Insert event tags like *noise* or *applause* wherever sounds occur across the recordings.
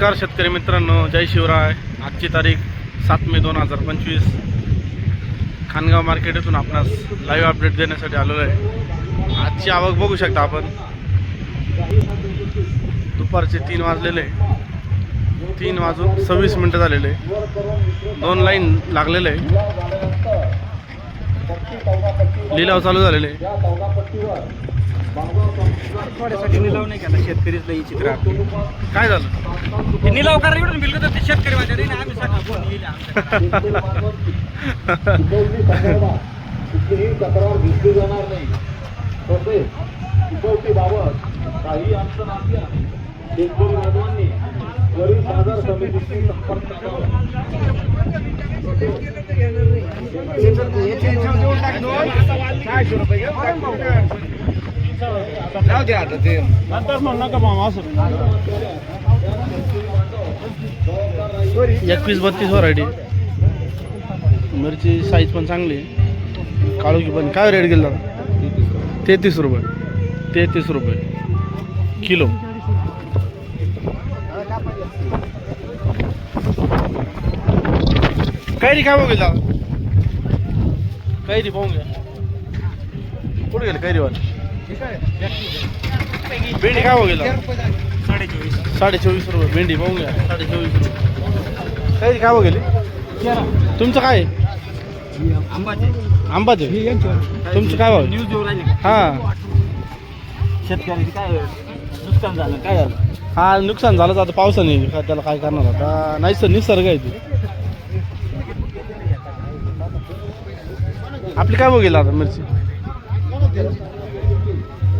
नमस्कार शेतकरी मित्रांनो जय शिवराय. आजची तारीख सात मे दोन हजार पंचवीस. खानगाव मार्केट येथून आपणास लाईव्ह अपडेट देण्यासाठी आलेलो आहे. आजची आवक बघू शकता आपण. दुपारचे तीन वाजलेले. तीन वाजून सव्वीस मिनटं झालेले. दोन लाईन लागलेले. आहे लिलाव चालू झालेले. थोड्यासाठी निलाव नाही केला शेतकरीच चित्र काय झालं? ते निलाव करा एवढं तर ते शेतकरी माझ्या नाही आम्ही सकाळ फोन येईल कुठलीही तक्रार घेतली जाणार नाही तसेच पिकवटीबाबत काही अडचण असल्यास शेतकरी बांधवांनी त्वरित बाजार समितीशी संपर्क करावा जाऊ दे आता ते. एकवीस बत्तीस व्हरायटी मिरची साईज पण चांगली. काळोखी पण. काय रेट गेला तेहतीस रुपये. तेहतीस रुपये. किलो. कैरी काय बघेल दादा कैरी पाहून घ्या. कुठे गेले? कैरीवाले भेंडी काय बघेल साडे चोवीस साडे चोवीस रुपये भेंडी पाहून घ्या. साडे चोवीस रुपये. कैरी काय बघेल तुमचं काय? आंबाचे. तुमचं काय भाव? न्यूज हा. शेतकऱ्याची काय नुकसान झालं. काय झालं? हा नुकसान झालं. आता पावसाने त्याला काय करणार आता? नाही सर निसर्ग आहे ते. आपली काय बघेल आता मिरची?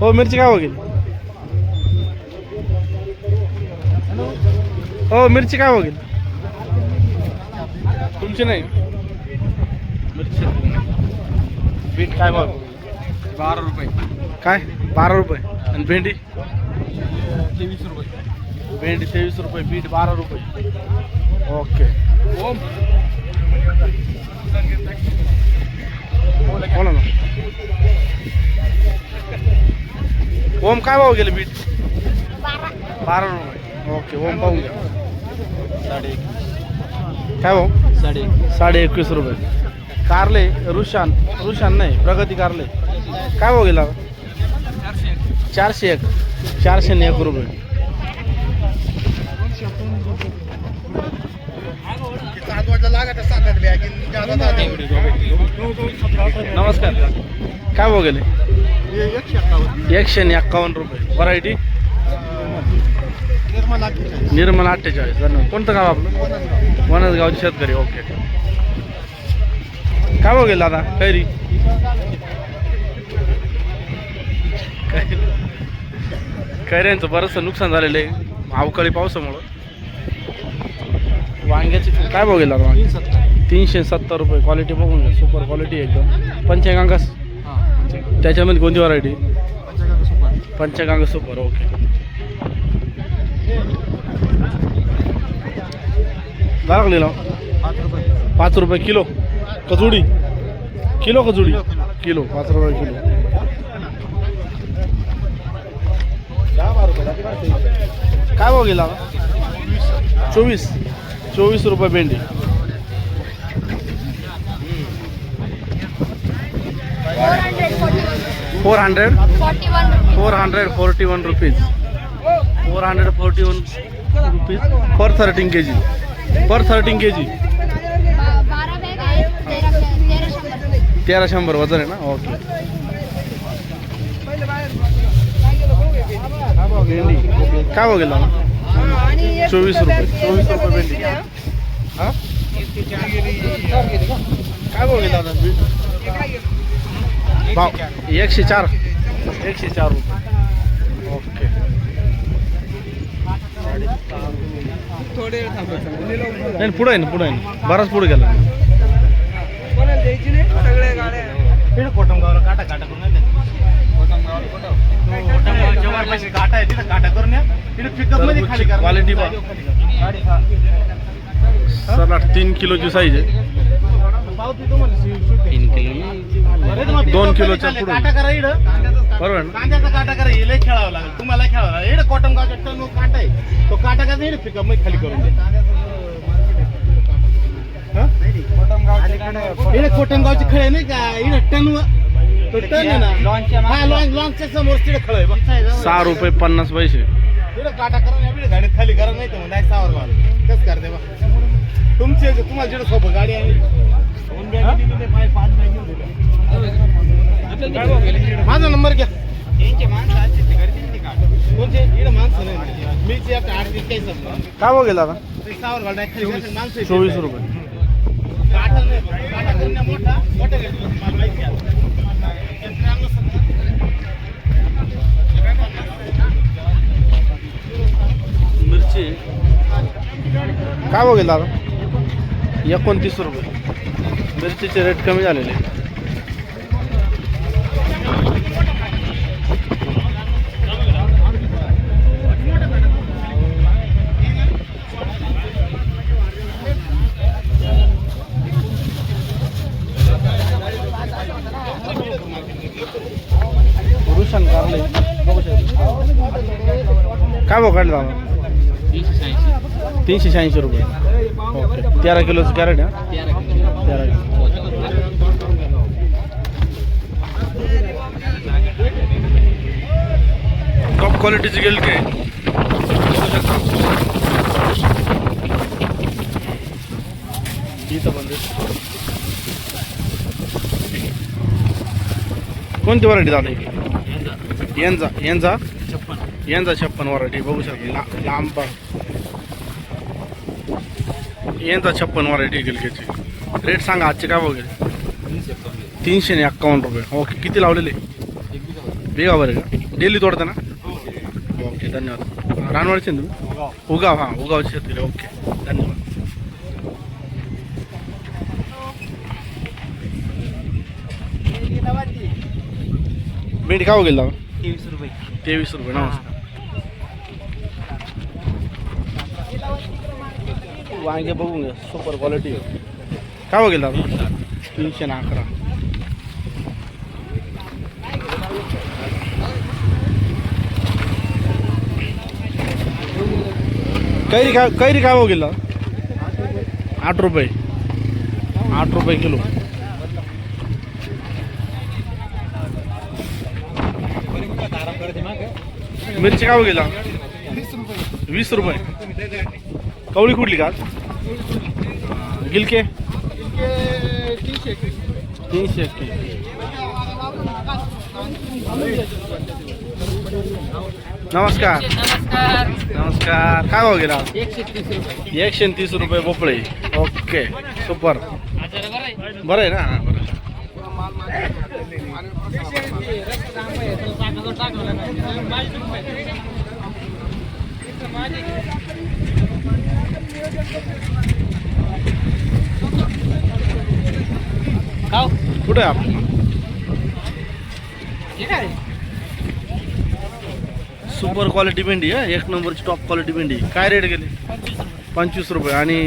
हो मिरची काय बघेल हो मिरची काय बघेल तुमची नाही. मिरची. बीट काय बघ बारा रुपये. काय? बारा रुपये. आणि भेंडी? तेवीस रुपये. भेंडी तेवीस रुपये बीट बारा रुपये. ओके. ओम. बोला ना. ओम काय भाव गेले बीट? बारा. रुपये. ओके ओम पाहून घ्या. साडे काय भाऊ साडे साडे एकवीस रुपये. कारले रुशान रुशान नाही प्रगती कारले. काय भाव गेला? चारशे एक. चारशे ने एक रुपये. नमस्कार. काय भाव गेले? एकशे आणि एक्कावन्न रुपये. व्हरायटी निर्मल अठ्ठेचाळीस. धन्यवाद. कोणतं गाव आपलं? वनस गावचे शेतकरी. ओके काय भाव गेला आता? कैरी? कैऱ्यांचं बरंचसं नुकसान झालेलं आहे. अवकाळी पावसामुळं. वांग्याची काय भाव गेला वांगे? तीनशे सत्तर रुपये. क्वालिटी बघून घ्या. सुपर क्वालिटी एकदम. पंचगांगास त्याच्यामध्ये कोणती व्हरायटी पंचगांगा सुपर. ओके लागलेला पाच रुपये किलो. कजुडी. किलो कजुडी. किलो पाच रुपये किलो. काय भाव गेला? चोवीस. चोवीस रुपये भेंडी. Four hundred. Four hundred forty one rupees. Four hundred forty one rupees per thirteen K G per thirteen K G तेरा शंभर. वजन आहे ना? ओके. भेंडी. काय बघेल चोवीस रुपये. चोवीस रुपये भेंडी. काय बघेल दादा भाव एकशे चार. एकशे चार रुपये. ओके. नाही पुढे आहे ना पुढे आहे ना. बराच पुढे गेला. कोटमगावला काटा काटा करून काटा आहे तिथं काटा करून पिकअपमध्ये खाली क्वालिटी सर तीन किलोची साईज आहे. पावती तुम्हाला शि- शूट आहे. बरं, तुम्हाला दोन किलोच्या पुढे. काटा करा इकडं. बरोबर ना? कांद्याचा काटा करा लय खेळावं लागेल. तुम्हाला खेळावं लागेल. इकडे कॉटनगावच्या टन काटा आहे. तो काटा का इकडे पिकअपमध्ये खाली करून दे हा? इकडे कोटमगावची खळे नाही का? टन तो टन आहे ना? हा लॉंग लॉंगच्या समोर तिकडे खळ आहे सहा रुपये पन्नास पैसे. इकडे काटा करा ना इकडे गाडीत खाली करा नाही तर मग डायरेक्ट सावर कसं करते बा तुमचे तुम्हाला जिकडे सोबत गाडी आहे माझा नंबर घ्या. कोणते? इकडे माणसं नाही मी ते आता आठ दिवस काही समजा. काय भाव गेला सावर घाल माणसं. चोवीस रुपये. काटा नाही. काटा मोठा मोठा घेतला माहिती आहे. काय गेला आता. एकोणतीस रुपये. मिरचीचे रेट कमी झालेले. रुशन कारले काय भाव काढला तीनशे शहाऐंशी. रुपये. ओके. तेरा किलोचं कॅरेट आहे टॉप क्वालिटीची गेल काय इथं पण दिसतं. कोणती व्हरायटी दादा ही? यांचा यांचा यांचा छप्पन व्हरायटी बघू शकता ला लांब यांचा छप्पन व्हरायटी गिलक्याची रेट सांगा आजचे काय वगैरे तीनशे ने एक्कावन्न रुपये ओके किती लावलेले बेगा बरं का डेली तोडता ना ओके धन्यवाद रानवाडचे ना तुम्ही उगाव हां उगावचे शेतकरी ओके धन्यवाद भेंडी काय गेला तेवीस रुपये तेवीस रुपये नमस्कार वांगे बघून घ्या सुपर क्वालिटी काय दादा तीनशे ना अकरा कैरी का कैरी काय बघेल आठ रुपये. आठ रुपये किलो. मिरची काय गेला? वीस रुपये. कवळी कुठली का? गिलके? तीनशे एकतीस नमस्कार. नमस्कार. काय भाव गेला? एकशे तीस रुपये. एकशे आणि तीस रुपये भोपळे. ओके सुपर बरं आहे ना? हा, बरं. कुठे आहे आपण? सुपर क्वालिटी भेंडी आहे. एक नंबरची टॉप क्वालिटी भेंडी. काय रेट गेले? पंचवीस रुपये. आणि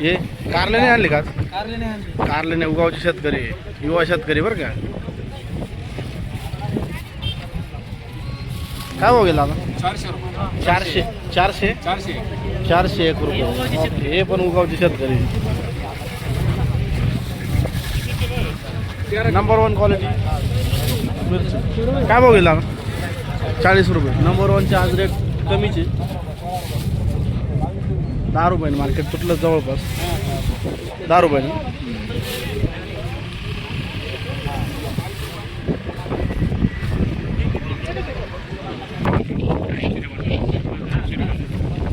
हे कारले नाही आणले का? कारले नाही. उगावचे शेतकरी युवा शेतकरी बरं का? काय भाव गेला चारशे चारशे. चारशे? एक रुपये. हे पण उगावचे शेतकरी नंबर वन क्वालिटी काय भाव गेला चाळीस रुपये. नंबर वनचे आज रेट कमीचे. दहा रुपयाने मार्केट तुटलं जवळपास. दहा रुपयाने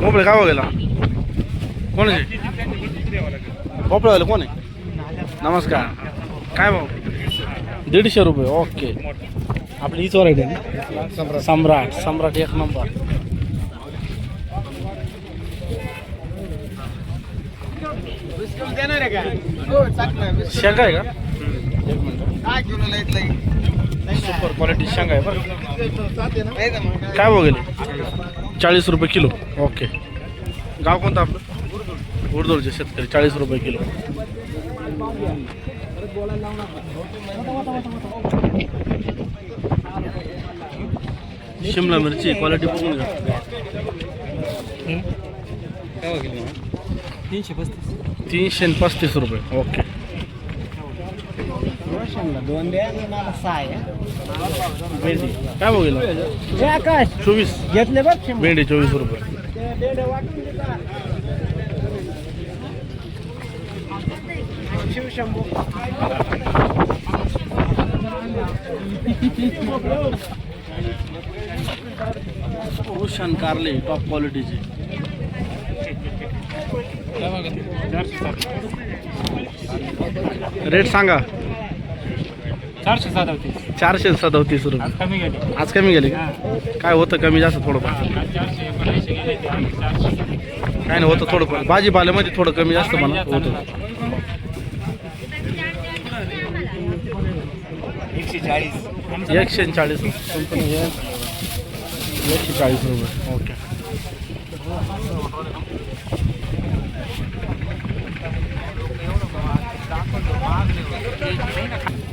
भोपळे काय गेला कोण आहे भोपळेवाले कोण आहे? नमस्कार. काय भाऊ दीडशे रुपये. ओके आपली हीच व्हरायटी आहे ना? सम्राट. सम्राट एक नंबर. शेंगा आहे का? एक मिनिट सुपर क्वालिटी शेंगा आहे बरं. काय बघेल चाळीस रुपये किलो. ओके गाव कोणतं आपलं? उर्दूरचे शेतकरी चाळीस रुपये किलो. शिमला मिरची क्वालिटी बघून घ्या. तीनशे पस्तीस. तीनशे पस्तीस रुपये. ओके. दोन द्या मला सहा आहे भेंडी. काय बघितलं चोवीस. घेतले बघ भेंडी चोवीस रुपये. शिवशंभू ओशन कारले टॉप क्वालिटीचे रेट सांगा. चारशे सदतीस. चारशे सदतीस रुपये. आज कमी गेले. का? काय होतं कमी जास्त थोडंफार? काय नाही होतं थोडंफार. भाजीपाल्यामध्ये थोडं कमी जास्त म्हणा होतं. एकशे चाळीस एकशे चाळीस कंपनी एकशे चाळीस रुपये ओके.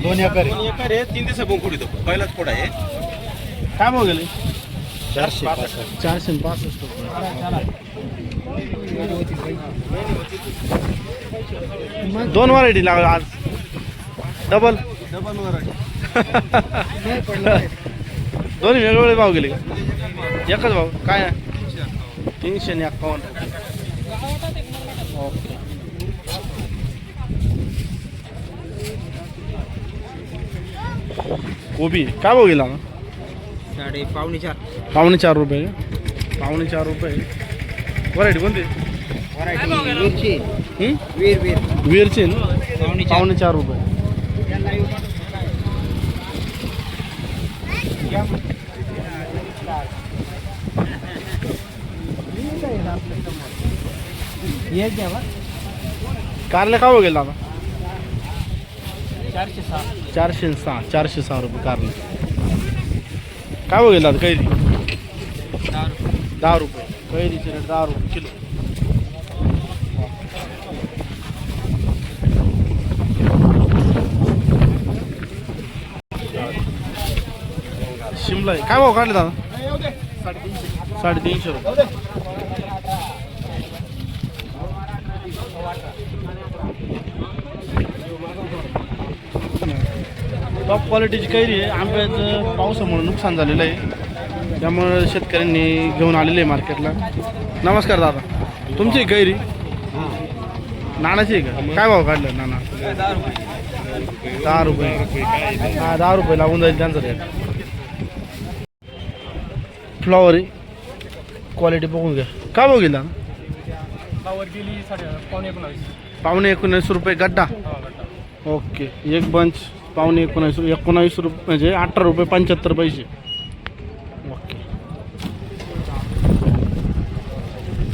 दोन एकर आहे. एकर आहे तीन दिवसा बोंकुड येतो? पहिलाच फोड आहे. काय भाव गेले? चारशे पासष्ट. चारशे आणि पासष्ट रुपये. दोन व्हरायटी लागला आज. डबल डबल वर दोन्ही वेगवेगळे भाव गेले का? एकच भाव. काय? तीनशे आणि अक्कावन्न ओके. कोबी काय भाव गेला ना साडे पावणे चार. पावणे चार रुपये? पावणे चार रुपये. व्हरायटी कोणती? मिरची हं? वीर वीर. वीरची ना? पावणे चार रुपये हे घ्या बा. कारले काय भाव गेला चारशे सहा. चारशे सहा चारशे सहा रुपये कारले. काय भाव गेला कैरी? दहा रुपये. दहा रुपये. कैरीचे रेट दहा रुपये किलो. शिमला आहे. काय भाव काढले दादा? साडेतीनशे. रुपये टॉप क्वालिटीची कैरी आहे. आंब्याचं पावसामुळे नुकसान झालेलं आहे. त्यामुळे शेतकऱ्यांनी घेऊन आलेले आहे मार्केटला. नमस्कार दादा. तुमची कैरी? नानाची आहे का? काय भाव काढलं नाना? दहा रुपये. हा दहा रुपये लागून जाईल त्यांचं रेट. फ्लॉवर आहे. क्वालिटी बघून घ्या. काय गेला? पावर गेली साडे पावणे एकोणावीस. पावणे रुपये गड्डा. ओके. एक बंच पावणे एकोणावीस एकोणावीस रुपये म्हणजे अठरा रुपये पंच्याहत्तर पैसे. ओके.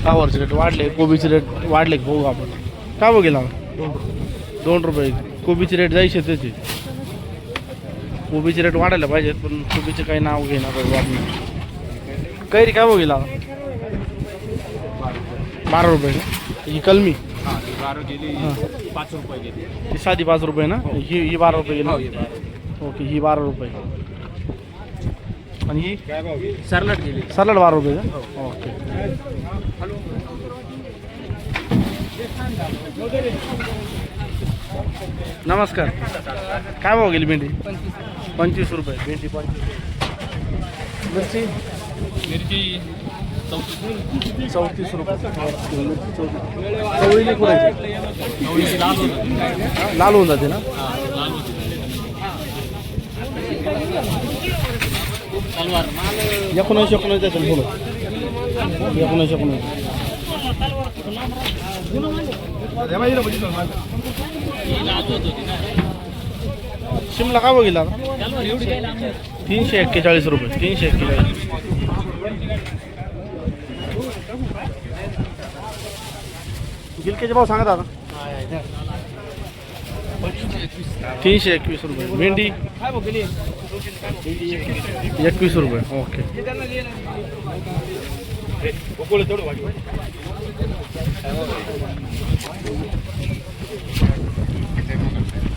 फ्लावरचे रेट वाढले कोबीचे रेट वाढले का बघू आपण. काय बघेल दोन रुपये. कोबीचे रेट जायचे त्याचे. कोबीचे रेट वाढायला पाहिजेत पण कोबीचे काही नाव घेणार वाढणार कैरी काय बघेल बारा रुपये का? ही कलमी? बारा गेली हां पाच रुपये गेली ती साधी पाच रुपये ना? ही ही बारा रुपये. गेली ओके ही बारा रुपये. आणि ही? सरलाट गेली? सलाड बारा रुपये का? ओके. नमस्कार. काय भाव गेली भेंडी? पंचवीस रुपये. भेंडी पंचवीस. मिरची? मिरची चौतीस रुपये. चौतीस चवळी नाही कुणाची चवळीची लाल होती लाल होऊन जाते ना? लाल होती तलवार असेल बोला. एकोणऐंशी एकोणऐंशी. शिमला काय बघितला तीनशे एक्केचाळीस रुपये तीनशे एक्केचाळीस. गिलक्याचे भाव सांगा दादा. तीनशे एकवीस रुपये. भेंडी? एकवीस रुपये. ओके.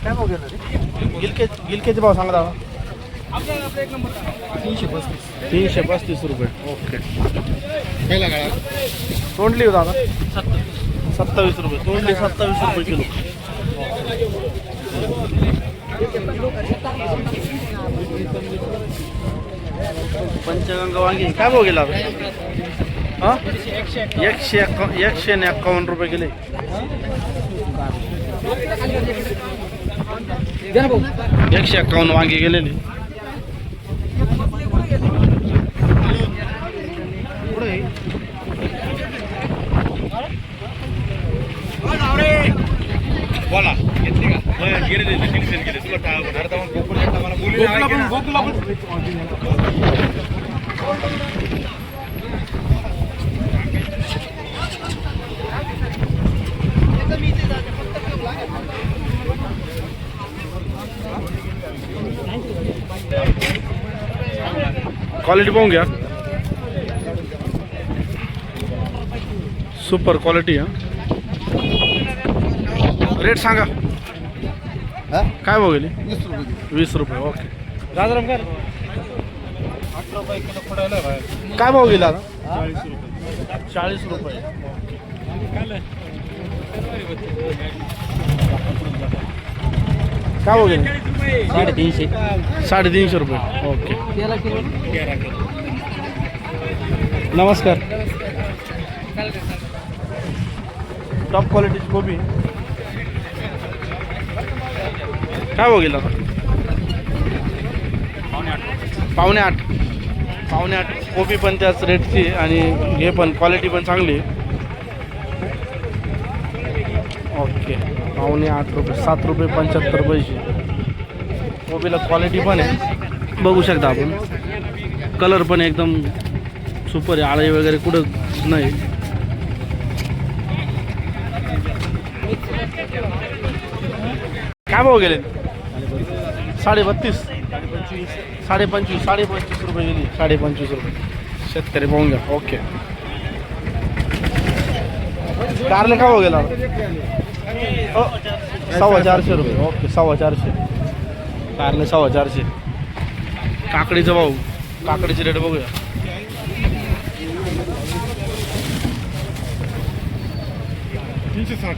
काय भाव गेला रे? गिलके गिलकेचे भाव सांगा दादा आपलं आपलं एक नंबर तीनशे पस्तीस. तीनशे पस्तीस रुपये. ओके. पहिला गाळा. तोंडली हो दादा. सत्तावीस रुपये. तोंडली सत्तावीस रुपये किलो. पंचगंगा वांगी. काय भाव गेला? हा? एकशे एक्का एकशे आणि एक्कावन्न रुपये गेले एकशे एक्कावन्न वांगी गेलेली बोला घेतली का बरं, गेले ते दीडशे गेले तुला टा- अर्धा मग गोकुळ एकटा मला बोलू लागला ना. क्वालिटी पाहून घ्या सुपर क्वालिटी हा। रेट सांगा। हा? काय भाव गेली? वीस रुपये. वीस रुपये ओके गाजराम पडायला काय भाव गेला आता? चाळीस रुपये. काय भाव गेले? साडेतीनशे. साडेतीनशे रुपये. ओके. नमस्कार. टॉप क्वालिटीची कोबी काय भाव गेला आता? पावणे आठ. पावणे आठ. कोबी पण त्याच रेटची आणि हे पण क्वालिटी पण चांगली आहे. ओके पावणे आठ रुपये. सात रुपये पंच्याहत्तर पैसे. कोबीला क्वालिटी पण आहे. बघू शकता आपण. कलर पण एकदम सुपर आहे. आळी वगैरे कुठं नाही. काय भाऊ गेले साडे बत्तीस साडे पंचवीस साडे पंचवीस रुपये गेली साडे पंचवीस रुपये. शेतकरी पाहून घ्या. ओके. कारले का भाव गेला? हो, सव्वा चारशे रुपये. ओके सव्वा चारशे. कारले सव्वा चारशे. काकडीचा भाऊ काकडीचे रेट बघूया. तीनशे साठ.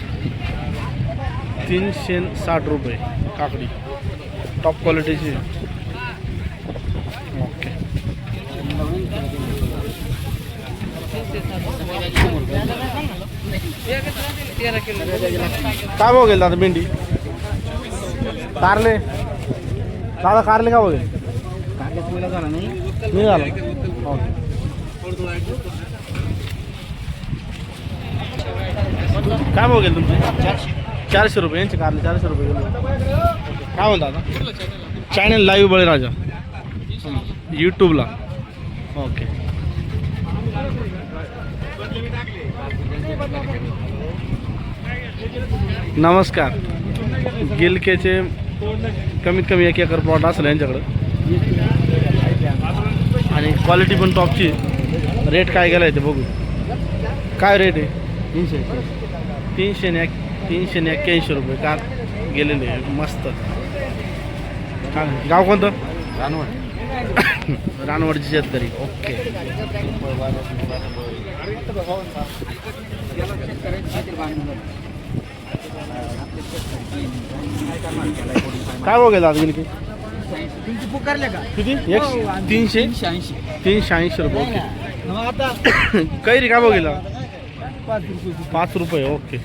तीनशे साठ रुपये काकडी. टॉप क्वालिटीची ओके काय भाव दादा भेंडी? कारले? दादा कारले का भाव गेले? निघाला काय भाव तुमचे? चारशे रुपये यांचे कारले चारशे रुपये गेले. काय म्हणता दादा चॅनल लाईव्ह बळीराजा. यूट्यूबला ओके. नमस्कार. गिलकेचे कमीत कमी एक एकर प्लॉट असेल यांच्याकडं. आणि क्वालिटी पण टॉपची रेट काय गेला आहे ते बघू. काय रेट आहे? तीनशे तीनशे ने एक तीनशे ने एक्क्याऐंशी रुपये का गेलेले आहे. मस्त. गाव कोणतं? रानवड. *coughs* रानवडची शेतकरी. ओके. काय भाव गेला आता की? किती? एक तीनशे? ऐंशी. तीनशे ऐंशी रुपये ओके. आता *coughs* कैरी काय भाव गेला? पाच रुपये ओके.